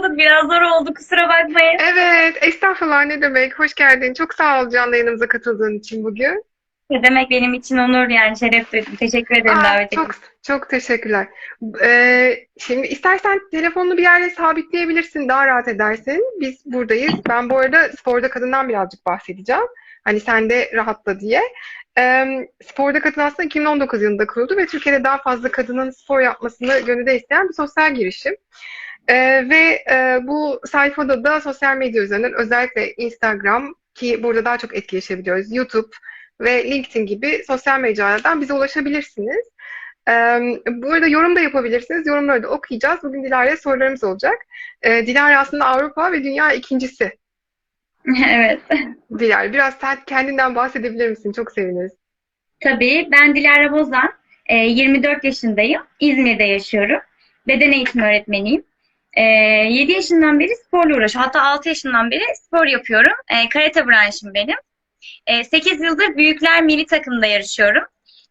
konuşamadık. Biraz zor oldu. Kusura bakmayın. Evet, estağfurullah ne demek. Hoş geldin. Çok sağ ol canlı yayınımıza katıldığın için bugün. Ne demek benim için onur yani şeref duydum. Teşekkür ederim Aa, davet için. çok çok teşekkürler. Ee, şimdi istersen telefonunu bir yerde sabitleyebilirsin, daha rahat edersin. Biz buradayız. Ben bu arada Sporda Kadın'dan birazcık bahsedeceğim. Hani sen de rahatla diye. Ee, Sporda Kadın aslında 2019 yılında kuruldu ve Türkiye'de daha fazla kadının spor yapmasını gönülde isteyen bir sosyal girişim. Ee, ve e, bu sayfada da sosyal medya üzerinden özellikle Instagram ki burada daha çok etkileşebiliyoruz. YouTube ve LinkedIn gibi sosyal mecralardan bize ulaşabilirsiniz. Ee, bu arada yorum da yapabilirsiniz. Yorumları da okuyacağız. Bugün Dilara'ya sorularımız olacak. Ee, Dilara aslında Avrupa ve dünya ikincisi. Evet. Dilara biraz sen kendinden bahsedebilir misin? Çok seviniriz. Tabii. Ben Dilara Bozan. E, 24 yaşındayım. İzmir'de yaşıyorum. Beden eğitimi öğretmeniyim. E, 7 yaşından beri sporla uğraşıyorum. Hatta 6 yaşından beri spor yapıyorum. E, karate branşım benim. E, 8 yıldır büyükler milli takımda yarışıyorum.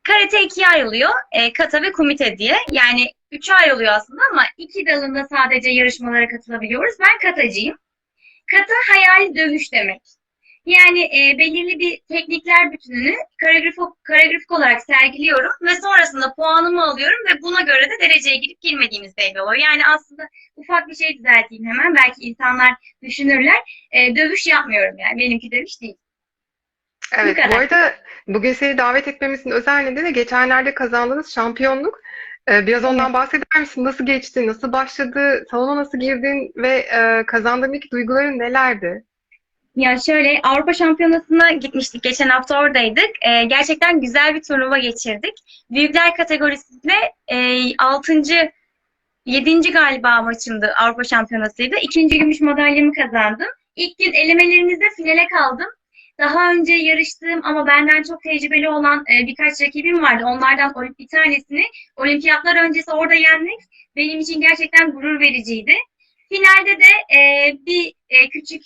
Karate ikiye ayrılıyor. E, kata ve kumite diye. Yani üçe ayrılıyor aslında ama iki dalında sadece yarışmalara katılabiliyoruz. Ben katacıyım. Kata hayali dövüş demek. Yani e, belirli bir teknikler bütününü koreografik, koreografik olarak sergiliyorum ve sonrasında puanımı alıyorum ve buna göre de dereceye girip girmediğimiz belli oluyor. Yani aslında ufak bir şey düzelteyim hemen. Belki insanlar düşünürler. E, dövüş yapmıyorum yani. Benimki dövüş değil. Evet, kadar. bu arada bugün seni davet etmemizin özel nedeni geçenlerde kazandığınız şampiyonluk. Ee, biraz ondan bahseder misin? Nasıl geçti? Nasıl başladı? Salona nasıl girdin? Ve e, kazandığın ilk duyguların nelerdi? Ya şöyle Avrupa Şampiyonası'na gitmiştik. Geçen hafta oradaydık. Ee, gerçekten güzel bir turnuva geçirdik. Büyükler kategorisinde e, 6. 7. galiba maçımdı Avrupa Şampiyonası'ydı. İkinci gümüş madalyamı kazandım. İlk gün elemelerimizde finale kaldım. Daha önce yarıştığım ama benden çok tecrübeli olan e, birkaç rakibim vardı. Onlardan bir tanesini olimpiyatlar öncesi orada yenmek benim için gerçekten gurur vericiydi. Finalde de e, bir e, küçük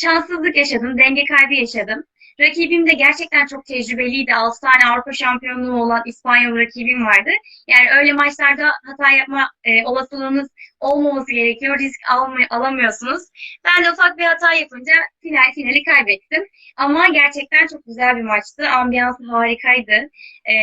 şanssızlık yaşadım, denge kaybı yaşadım. Rakibim de gerçekten çok tecrübeliydi. 6 tane Avrupa şampiyonluğu olan İspanyol rakibim vardı. Yani öyle maçlarda hata yapma e, olasılığınız olmaması gerekiyor. Risk almay- alamıyorsunuz. Ben de ufak bir hata yapınca final finali kaybettim. Ama gerçekten çok güzel bir maçtı. Ambiyansı harikaydı. E,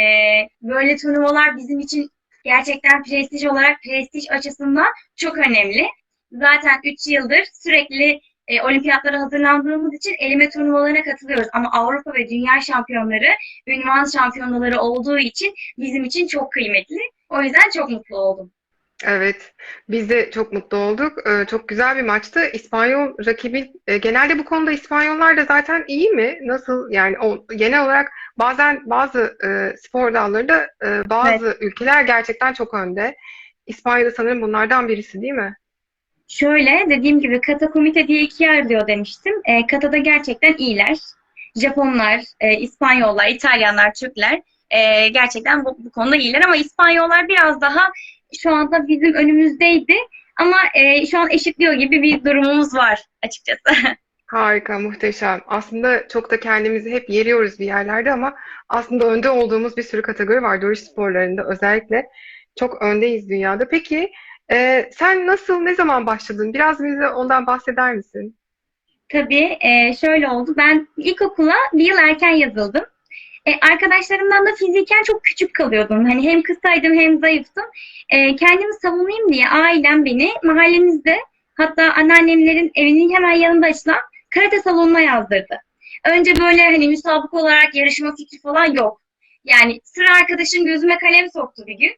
böyle turnuvalar bizim için gerçekten prestij olarak prestij açısından çok önemli. Zaten 3 yıldır sürekli e, olimpiyatlara hazırlandığımız için eleme turnuvalarına katılıyoruz. Ama Avrupa ve dünya şampiyonları, ünvan şampiyonları olduğu için bizim için çok kıymetli. O yüzden çok mutlu oldum. Evet, biz de çok mutlu olduk. Ee, çok güzel bir maçtı. İspanyol rakibi, e, genelde bu konuda İspanyollar da zaten iyi mi? Nasıl yani o, genel olarak bazen bazı e, spor dallarında e, bazı ülkeler gerçekten çok önde. İspanya da sanırım bunlardan birisi değil mi? Şöyle dediğim gibi kata komite diye ikiye ayrılıyor demiştim. E, katada gerçekten iyiler. Japonlar, e, İspanyollar, İtalyanlar, Türkler e, gerçekten bu, bu konuda iyiler ama İspanyollar biraz daha şu anda bizim önümüzdeydi. Ama e, şu an eşitliyor gibi bir durumumuz var açıkçası. Harika, muhteşem. Aslında çok da kendimizi hep yeriyoruz bir yerlerde ama aslında önde olduğumuz bir sürü kategori var dövüş sporlarında özellikle. Çok öndeyiz dünyada. Peki e, sen nasıl, ne zaman başladın? Biraz bize ondan bahseder misin? Tabii e, şöyle oldu. Ben ilkokula bir yıl erken yazıldım. E, arkadaşlarımdan da fiziken çok küçük kalıyordum. Hani hem kısaydım hem zayıftım. E, kendimi savunayım diye ailem beni mahallemizde hatta anneannemlerin evinin hemen yanında açılan karate salonuna yazdırdı. Önce böyle hani müsabaka olarak yarışma fikri falan yok. Yani sıra arkadaşım gözüme kalem soktu bir gün.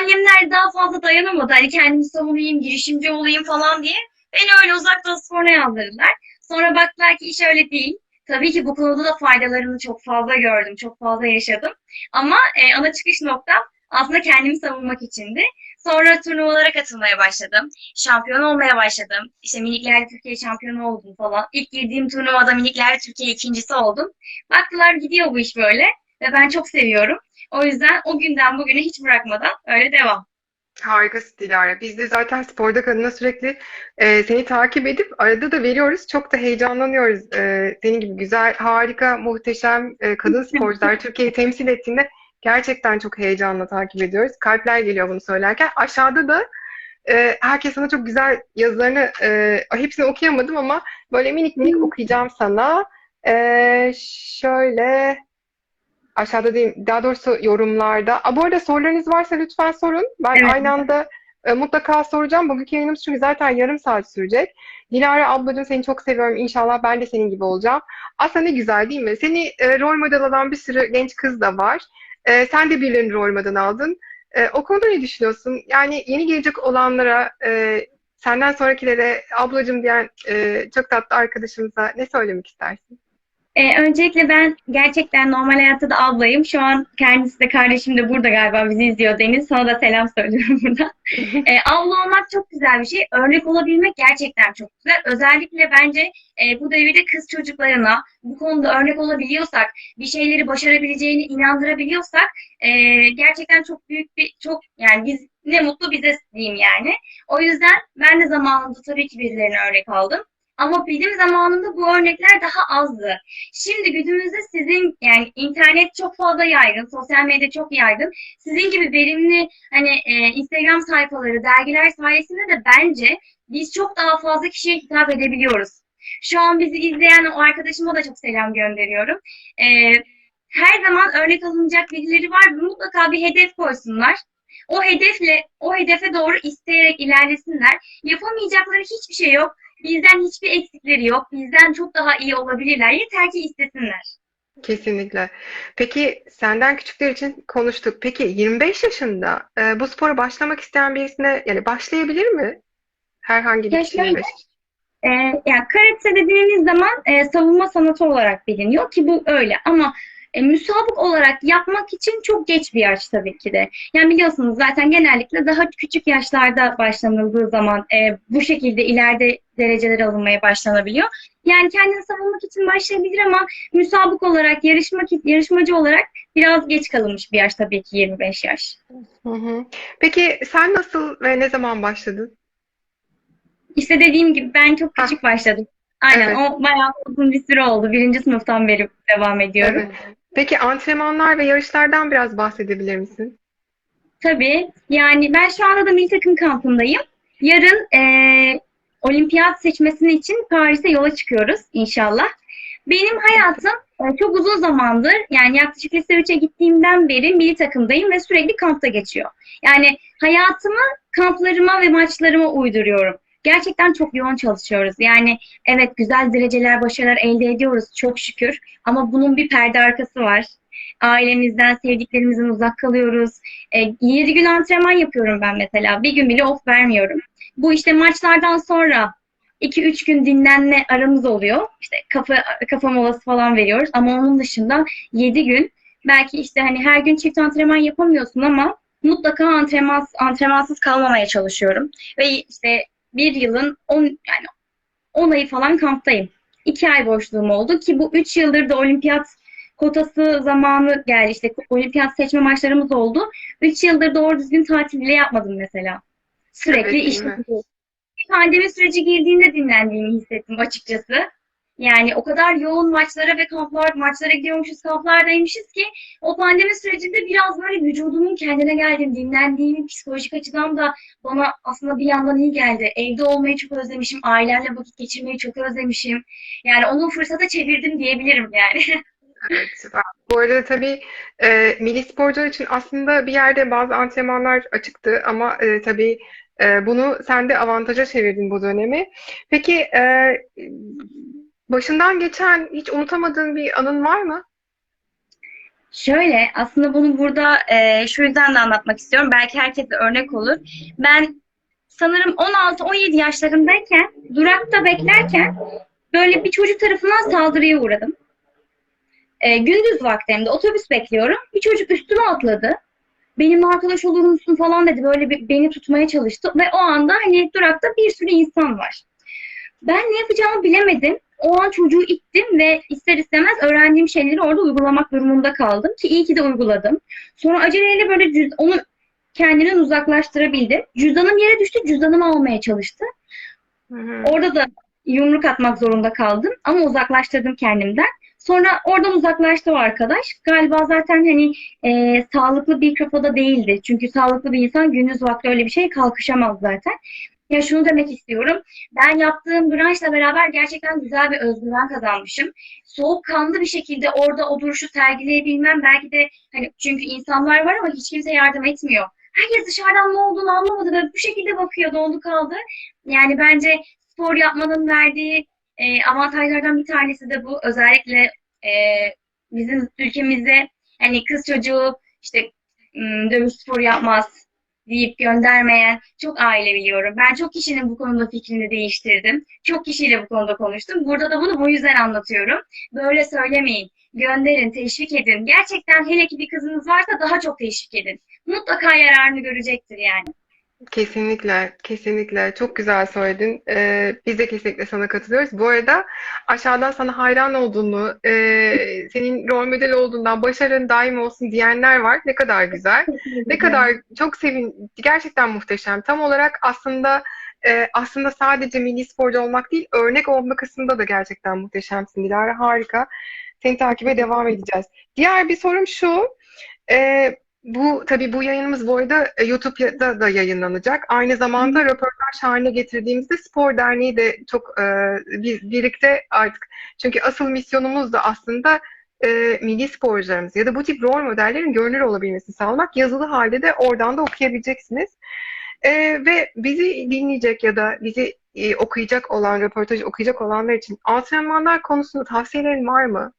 Annemler daha fazla dayanamadı. Hani kendimi savunayım, girişimci olayım falan diye. Beni öyle uzaktan sporuna yazdırdılar. Sonra baktılar ki iş öyle değil. Tabii ki bu konuda da faydalarını çok fazla gördüm, çok fazla yaşadım. Ama e, ana çıkış noktam aslında kendimi savunmak içindi. Sonra turnuvalara katılmaya başladım. Şampiyon olmaya başladım. İşte miniklerle Türkiye şampiyonu oldum falan. İlk girdiğim turnuvada miniklerle Türkiye ikincisi oldum. Baktılar gidiyor bu iş böyle ve ben çok seviyorum. O yüzden o günden bugüne hiç bırakmadan öyle devam. Harikasın Dilara. Biz de zaten Sporda Kadın'a sürekli e, seni takip edip arada da veriyoruz. Çok da heyecanlanıyoruz. E, senin gibi güzel, harika, muhteşem e, kadın sporcular Türkiye'yi temsil ettiğinde gerçekten çok heyecanla takip ediyoruz. Kalpler geliyor bunu söylerken. Aşağıda da e, herkes sana çok güzel yazılarını e, hepsini okuyamadım ama böyle minik minik okuyacağım sana. E, şöyle aşağıda değil, daha doğrusu yorumlarda. Aa, bu arada sorularınız varsa lütfen sorun. Ben Evet. aynı anda e, mutlaka soracağım. Bugünkü yayınımız çünkü zaten yarım saat sürecek. Dilara ablacığım seni çok seviyorum. İnşallah ben de senin gibi olacağım. Aslında ne güzel değil mi? Seni e, rol model alan bir sürü genç kız da var. E, sen de birilerini rol model aldın. E, o konuda ne düşünüyorsun? Yani yeni gelecek olanlara, e, senden sonrakilere ablacığım diyen e, çok tatlı arkadaşımıza ne söylemek istersin? Ee, öncelikle ben gerçekten normal hayatta da ablayım. Şu an kendisi de kardeşim de burada galiba bizi izliyor Deniz. Sana da selam söylüyorum buradan. Ee, abla olmak çok güzel bir şey. Örnek olabilmek gerçekten çok güzel. Özellikle bence e, bu devirde kız çocuklarına bu konuda örnek olabiliyorsak, bir şeyleri başarabileceğini inandırabiliyorsak e, gerçekten çok büyük bir, çok yani biz ne mutlu bize diyeyim yani. O yüzden ben de zamanında tabii ki birilerine örnek aldım. Ama benim zamanımda bu örnekler daha azdı. Şimdi günümüzde sizin yani internet çok fazla yaygın, sosyal medya çok yaygın. Sizin gibi verimli hani e, Instagram sayfaları, dergiler sayesinde de bence biz çok daha fazla kişiye hitap edebiliyoruz. Şu an bizi izleyen o arkadaşıma da çok selam gönderiyorum. E, her zaman örnek alınacak birileri var. Mutlaka bir hedef koysunlar. O hedefle, o hedefe doğru isteyerek ilerlesinler. Yapamayacakları hiçbir şey yok. Bizden hiçbir eksikleri yok. Bizden çok daha iyi olabilirler. Yeter ki istesinler. Kesinlikle. Peki senden küçükler için konuştuk. Peki 25 yaşında e, bu spora başlamak isteyen birisine yani başlayabilir mi? Herhangi bir kişi şöyle, 25 Ee, yani karate dediğimiz zaman e, savunma sanatı olarak biliniyor ki bu öyle ama e, müsabık olarak yapmak için çok geç bir yaş tabii ki de. Yani biliyorsunuz zaten genellikle daha küçük yaşlarda başlanıldığı zaman e, bu şekilde ileride dereceler alınmaya başlanabiliyor. Yani kendini savunmak için başlayabilir ama müsabık olarak, yarışmak, yarışmacı olarak biraz geç kalınmış bir yaş tabii ki 25 yaş. Hı hı. Peki sen nasıl ve ne zaman başladın? İşte dediğim gibi ben çok Ha, küçük başladım. Aynen evet. o bayağı uzun bir süre oldu. Birinci sınıftan beri devam ediyorum. Evet. Peki antrenmanlar ve yarışlardan biraz bahsedebilir misin? Tabii. Yani ben şu anda da milli takım kampındayım. Yarın eee, olimpiyat seçmesini için Paris'e yola çıkıyoruz inşallah. Benim hayatım e, çok uzun zamandır yani yaklaşık lise 3'e gittiğimden beri milli takımdayım ve sürekli kampta geçiyor. Yani hayatımı kamplarıma ve maçlarıma uyduruyorum. Gerçekten çok yoğun çalışıyoruz. Yani evet güzel dereceler, başarılar elde ediyoruz çok şükür. Ama bunun bir perde arkası var. Ailemizden, sevdiklerimizden uzak kalıyoruz. E, 7 gün antrenman yapıyorum ben mesela. Bir gün bile off vermiyorum. Bu işte maçlardan sonra 2-3 gün dinlenme aramız oluyor. İşte kafa kafa molası falan veriyoruz. Ama onun dışında 7 gün belki işte hani her gün çift antrenman yapamıyorsun ama mutlaka antrenman antrenmansız kalmamaya çalışıyorum. Ve işte bir yılın 10 yani 10 ayı falan kamptayım. 2 ay boşluğum oldu ki bu 3 yıldır da olimpiyat kotası zamanı geldi. İşte olimpiyat seçme maçlarımız oldu. 3 yıldır doğru düzgün tatil bile yapmadım mesela. Sürekli Evet, iş mi? pandemi süreci girdiğinde dinlendiğimi hissettim açıkçası. Yani o kadar yoğun maçlara ve kamplar, maçlara gidiyormuşuz, kamplardaymışız ki o pandemi sürecinde biraz böyle vücudumun kendine geldiğim, dinlendiğim, psikolojik açıdan da bana aslında bir yandan iyi geldi. Evde olmayı çok özlemişim, ailemle vakit geçirmeyi çok özlemişim. Yani onu fırsata çevirdim diyebilirim yani. Evet, süper. Bu arada tabii e, milli sporcular için aslında bir yerde bazı antrenmanlar açıktı ama e, tabii e, bunu sen de avantaja çevirdin bu dönemi. Peki e, başından geçen hiç unutamadığın bir anın var mı? Şöyle, aslında bunu burada e, şu yüzden de anlatmak istiyorum. Belki herkese örnek olur. Ben sanırım 16-17 yaşlarındayken, durakta beklerken böyle bir çocuk tarafından saldırıya uğradım. E, gündüz vakti hem de otobüs bekliyorum. Bir çocuk üstüme atladı. Benimle arkadaş olur musun falan dedi. Böyle bir, beni tutmaya çalıştı. Ve o anda hani durakta bir sürü insan var. Ben ne yapacağımı bilemedim. O an çocuğu ittim ve ister istemez öğrendiğim şeyleri orada uygulamak durumunda kaldım ki iyi ki de uyguladım. Sonra aceleyle böyle cüz- onu kendinden uzaklaştırabildim. Cüzdanım yere düştü, cüzdanımı almaya çalıştı. Hı hı. Orada da yumruk atmak zorunda kaldım ama uzaklaştırdım kendimden. Sonra oradan uzaklaştı o arkadaş. Galiba zaten hani e, sağlıklı bir kafada değildi. Çünkü sağlıklı bir insan gündüz vakti öyle bir şey kalkışamaz zaten. Ya şunu demek istiyorum. Ben yaptığım branşla beraber gerçekten güzel bir özgüven kazanmışım. Soğukkanlı bir şekilde orada o duruşu sergileyebilmem belki de hani çünkü insanlar var ama hiç kimse yardım etmiyor. Herkes dışarıdan ne olduğunu anlamadı ve bu şekilde bakıyor, dondu kaldı. Yani bence spor yapmanın verdiği e, avantajlardan bir tanesi de bu. Özellikle e, bizim ülkemizde hani kız çocuğu işte dövüş sporu yapmaz deyip göndermeyen çok aile biliyorum. Ben çok kişinin bu konuda fikrini değiştirdim. Çok kişiyle bu konuda konuştum. Burada da bunu bu yüzden anlatıyorum. Böyle söylemeyin. Gönderin, teşvik edin. Gerçekten hele ki bir kızınız varsa daha çok teşvik edin. Mutlaka yararını görecektir yani. Kesinlikle, kesinlikle. Çok güzel söyledin. Ee, biz de kesinlikle sana katılıyoruz. Bu arada aşağıdan sana hayran olduğunu, e, senin rol model olduğundan, başarın daim olsun diyenler var. Ne kadar güzel. Ne kadar çok sevin, gerçekten muhteşem. Tam olarak aslında e, aslında sadece milli sporcu olmak değil, örnek olma kısmında da gerçekten muhteşemsin Dilara. Harika. Seni takibe devam edeceğiz. Diğer bir sorum şu. E, bu tabii bu yayınımız bu arada e, YouTube'da da yayınlanacak. Aynı zamanda röportaj haline getirdiğimizde Spor Derneği de çok e, biz birlikte artık çünkü asıl misyonumuz da aslında e, milli sporcularımız ya da bu tip rol modellerin görünür olabilmesini sağlamak. Yazılı halde de oradan da okuyabileceksiniz. E, ve bizi dinleyecek ya da bizi e, okuyacak olan, röportajı okuyacak olanlar için antrenmanlar konusunda tavsiyelerin var mı?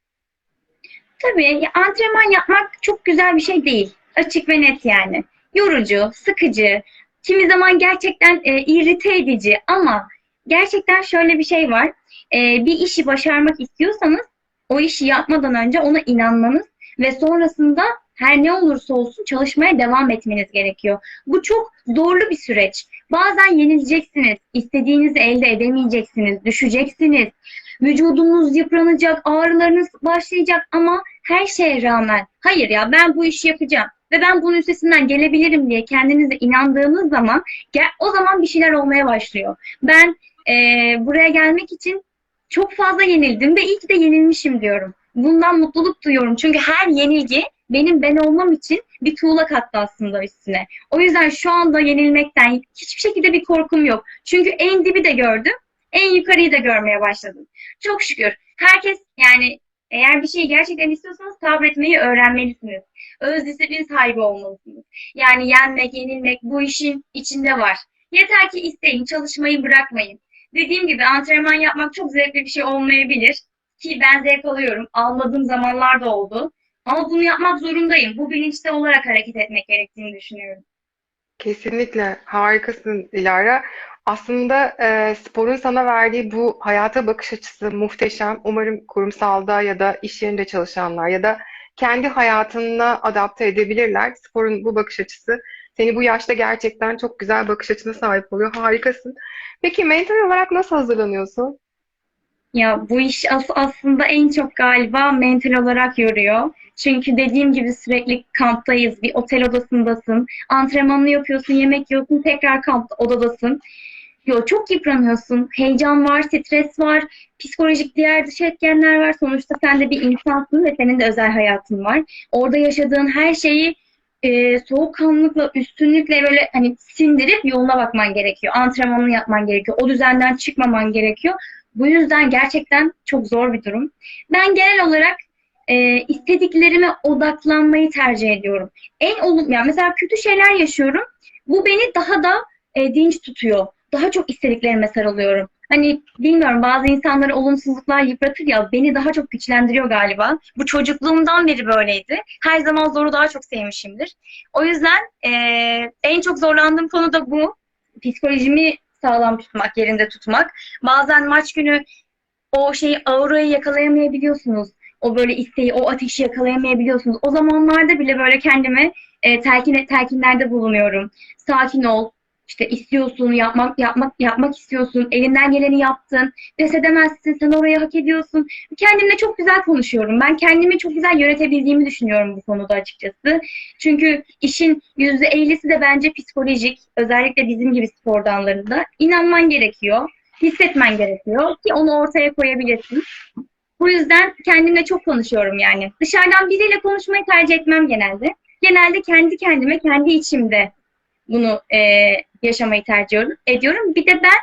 Tabii antrenman yapmak çok güzel bir şey değil. Açık ve net yani. Yorucu, sıkıcı, kimi zaman gerçekten e, irite edici ama gerçekten şöyle bir şey var. E, bir işi başarmak istiyorsanız o işi yapmadan önce ona inanmanız ve sonrasında her ne olursa olsun çalışmaya devam etmeniz gerekiyor. Bu çok zorlu bir süreç. Bazen yenileceksiniz, istediğinizi elde edemeyeceksiniz, düşeceksiniz. Vücudunuz yıpranacak, ağrılarınız başlayacak ama her şeye rağmen hayır ya ben bu işi yapacağım ve ben bunun üstesinden gelebilirim diye kendinize inandığınız zaman gel- o zaman bir şeyler olmaya başlıyor. Ben eee, buraya gelmek için çok fazla yenildim ve iyi ki de yenilmişim diyorum. Bundan mutluluk duyuyorum. Çünkü her yenilgi benim ben olmam için bir tuğla kattı aslında üstüne. O yüzden şu anda yenilmekten hiçbir şekilde bir korkum yok. Çünkü en dibi de gördüm, en yukarıyı da görmeye başladım. Çok şükür. Herkes yani eğer bir şeyi gerçekten istiyorsanız sabretmeyi öğrenmelisiniz. Öz disiplin sahibi olmalısınız. Yani yenmek, yenilmek bu işin içinde var. Yeter ki isteyin, çalışmayı bırakmayın. Dediğim gibi antrenman yapmak çok zevkli bir şey olmayabilir. Ki ben zevk alıyorum. Almadığım zamanlar da oldu. Ama bunu yapmak zorundayım. Bu bilinçte olarak hareket etmek gerektiğini düşünüyorum. Kesinlikle harikasın Dilara. Aslında e, sporun sana verdiği bu hayata bakış açısı muhteşem. Umarım kurumsalda ya da iş yerinde çalışanlar ya da kendi hayatına adapte edebilirler. Sporun bu bakış açısı seni bu yaşta gerçekten çok güzel bakış açısına sahip oluyor. Harikasın. Peki mental olarak nasıl hazırlanıyorsun? Ya bu iş as aslında en çok galiba mental olarak yoruyor. Çünkü dediğim gibi sürekli kamptayız. Bir otel odasındasın. Antrenmanını yapıyorsun, yemek yiyorsun, tekrar kamp odadasın. Yo, çok yıpranıyorsun. Heyecan var, stres var, psikolojik diğer dış etkenler var. Sonuçta sen de bir insansın ve senin de özel hayatın var. Orada yaşadığın her şeyi e, soğukkanlılıkla, üstünlükle böyle hani sindirip yoluna bakman gerekiyor. Antrenmanını yapman gerekiyor. O düzenden çıkmaman gerekiyor. Bu yüzden gerçekten çok zor bir durum. Ben genel olarak e, istediklerime odaklanmayı tercih ediyorum. En olum, yani mesela kötü şeyler yaşıyorum. Bu beni daha da e, dinç tutuyor. Daha çok istediklerime sarılıyorum. Hani bilmiyorum bazı insanları olumsuzluklar yıpratır ya beni daha çok güçlendiriyor galiba. Bu çocukluğumdan beri böyleydi. Her zaman zoru daha çok sevmişimdir. O yüzden e, en çok zorlandığım konu da bu. Psikolojimi sağlam tutmak, yerinde tutmak. Bazen maç günü o şeyi aurayı yakalayamayabiliyorsunuz. O böyle isteği, o ateşi yakalayamayabiliyorsunuz. O zamanlarda bile böyle kendime e, telkin, telkinlerde bulunuyorum. Sakin ol. İşte istiyorsun, yapmak yapmak yapmak istiyorsun. Elinden geleni yaptın. Pes edemezsin. Sen orayı hak ediyorsun. Kendimle çok güzel konuşuyorum. Ben kendimi çok güzel yönetebildiğimi düşünüyorum bu konuda açıkçası. Çünkü işin %50'si de bence psikolojik. Özellikle bizim gibi spor dallarında. İnanman gerekiyor. Hissetmen gerekiyor ki onu ortaya koyabilirsin. Bu yüzden kendimle çok konuşuyorum yani. Dışarıdan biriyle konuşmayı tercih etmem genelde. Genelde kendi kendime, kendi içimde bunu e, yaşamayı tercih ediyorum. Bir de ben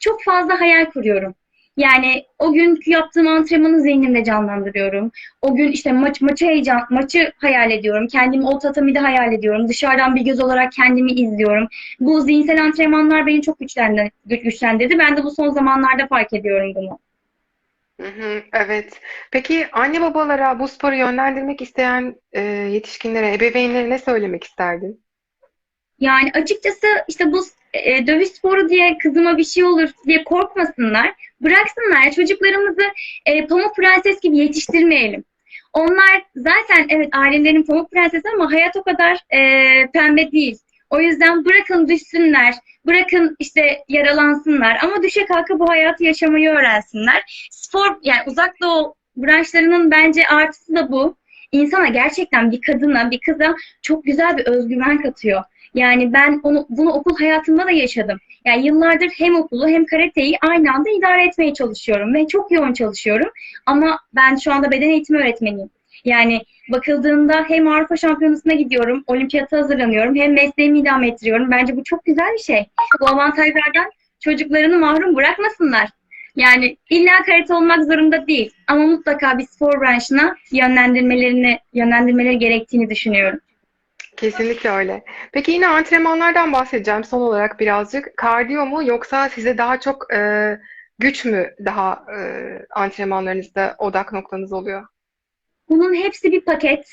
çok fazla hayal kuruyorum. Yani o günkü yaptığım antrenmanı zihnimde canlandırıyorum. O gün işte maç maçı heyecan maçı hayal ediyorum. Kendimi o tatamide hayal ediyorum. Dışarıdan bir göz olarak kendimi izliyorum. Bu zihinsel antrenmanlar beni çok güçlendi, güçlendirdi. Ben de bu son zamanlarda fark ediyorum bunu. Evet. Peki anne babalara bu sporu yönlendirmek isteyen e, yetişkinlere, ebeveynlere ne söylemek isterdin? Yani açıkçası işte bu e, dövüş sporu diye kızıma bir şey olur diye korkmasınlar. Bıraksınlar. Çocuklarımızı e, pamuk prenses gibi yetiştirmeyelim. Onlar zaten evet ailelerin pamuk prensesi ama hayat o kadar e, pembe değil. O yüzden bırakın düşsünler, bırakın işte yaralansınlar ama düşe kalka bu hayatı yaşamayı öğrensinler. Spor yani uzak doğu branşlarının bence artısı da bu. İnsana gerçekten bir kadına, bir kıza çok güzel bir özgüven katıyor. Yani ben onu bunu okul hayatımda da yaşadım. Yani yıllardır hem okulu hem karateyi aynı anda idare etmeye çalışıyorum ve çok yoğun çalışıyorum. Ama ben şu anda beden eğitimi öğretmeniyim. Yani bakıldığında hem Avrupa Şampiyonası'na gidiyorum, olimpiyata hazırlanıyorum, hem mesleğimi idame ettiriyorum. Bence bu çok güzel bir şey. Bu avantajlardan çocuklarını mahrum bırakmasınlar. Yani illa karate olmak zorunda değil ama mutlaka bir spor branşına yönlendirmelerini yönlendirmeleri gerektiğini düşünüyorum. Kesinlikle öyle. Peki yine antrenmanlardan bahsedeceğim son olarak birazcık. Kardiyo mu yoksa size daha çok e, güç mü daha e, antrenmanlarınızda odak noktanız oluyor? Bunun hepsi bir paket.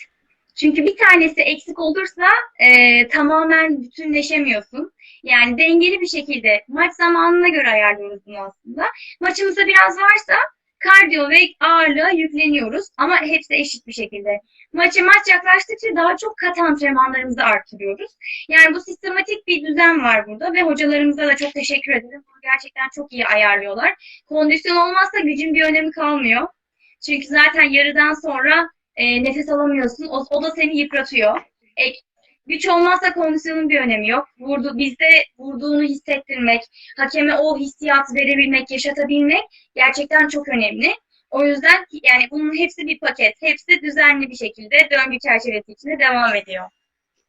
Çünkü bir tanesi eksik olursa e, tamamen bütünleşemiyorsun. Yani dengeli bir şekilde maç zamanına göre ayarlıyoruz bunu aslında. Maçımızda biraz varsa kardiyo ve ağırlığa yükleniyoruz ama hepsi eşit bir şekilde. Maça maç yaklaştıkça daha çok kat antrenmanlarımızı artırıyoruz. Yani bu sistematik bir düzen var burada ve hocalarımıza da çok teşekkür ederim. Bunu gerçekten çok iyi ayarlıyorlar. Kondisyon olmazsa gücün bir önemi kalmıyor. Çünkü zaten yarıdan sonra e, nefes alamıyorsun. O, o da seni yıpratıyor. E, güç olmazsa kondisyonun bir önemi yok. Vurdu, bizde vurduğunu hissettirmek, hakeme o hissiyatı verebilmek, yaşatabilmek gerçekten çok önemli. O yüzden yani bunun hepsi bir paket. Hepsi düzenli bir şekilde döngü çerçevesi içinde devam ediyor.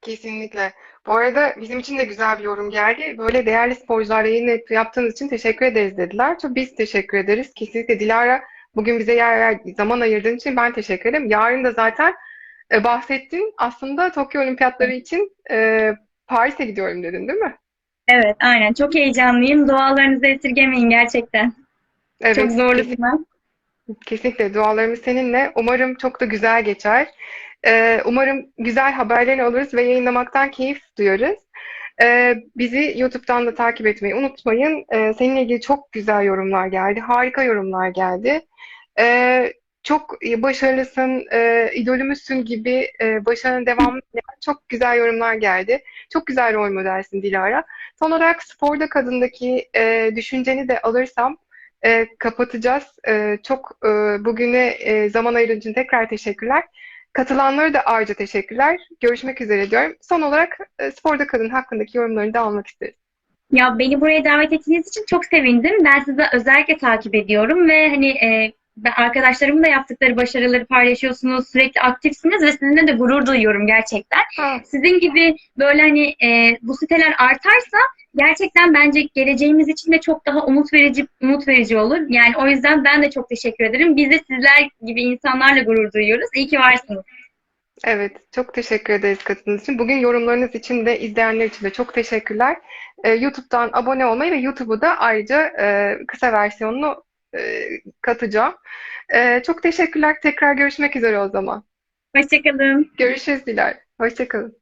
Kesinlikle. Bu arada bizim için de güzel bir yorum geldi. Böyle değerli sporcularla yayın yaptığınız için teşekkür ederiz dediler. Çok biz teşekkür ederiz. Kesinlikle Dilara bugün bize yer, yer zaman ayırdığın için ben teşekkür ederim. Yarın da zaten e, bahsettin. Aslında Tokyo Olimpiyatları için e, Paris'e gidiyorum dedin, değil mi? Evet, aynen. Çok heyecanlıyım. Dualarınızı esirgemeyin gerçekten. Evet, Çok zorlu bir maç. kesinlikle dualarımız seninle. Umarım çok da güzel geçer. E, umarım güzel haberlerini alırız ve yayınlamaktan keyif duyarız. E, bizi YouTube'dan da takip etmeyi unutmayın. E, seninle ilgili çok güzel yorumlar geldi. Harika yorumlar geldi. E, çok başarılısın, e, idolümüzsün gibi e, başarının devamı çok güzel yorumlar geldi. Çok güzel rol modelsin Dilara. Son olarak sporda kadındaki e, düşünceni de alırsam e, kapatacağız. E, çok e, bugüne e, zaman ayırdığın için tekrar teşekkürler. Katılanlara da ayrıca teşekkürler. Görüşmek üzere diyorum. Son olarak e, sporda kadın hakkındaki yorumlarını da almak isterim. Ya beni buraya davet ettiğiniz için çok sevindim. Ben sizi özellikle takip ediyorum ve hani e, arkadaşlarımın da yaptıkları başarıları paylaşıyorsunuz. Sürekli aktifsiniz ve sizinle de gurur duyuyorum gerçekten. Ha, Sizin gibi böyle hani e, bu siteler artarsa gerçekten bence geleceğimiz için de çok daha umut verici umut verici olur. Yani o yüzden ben de çok teşekkür ederim. Biz de sizler gibi insanlarla gurur duyuyoruz. İyi ki varsınız. evet, çok teşekkür ederiz katıldığınız için. Bugün yorumlarınız için de izleyenler için de çok teşekkürler. E, YouTube'dan abone olmayı ve YouTube'u da ayrıca e, kısa versiyonunu e, katacağım. E, çok teşekkürler. Tekrar görüşmek üzere o zaman. Hoşçakalın. Görüşürüz Dilar. Hoşça kalın.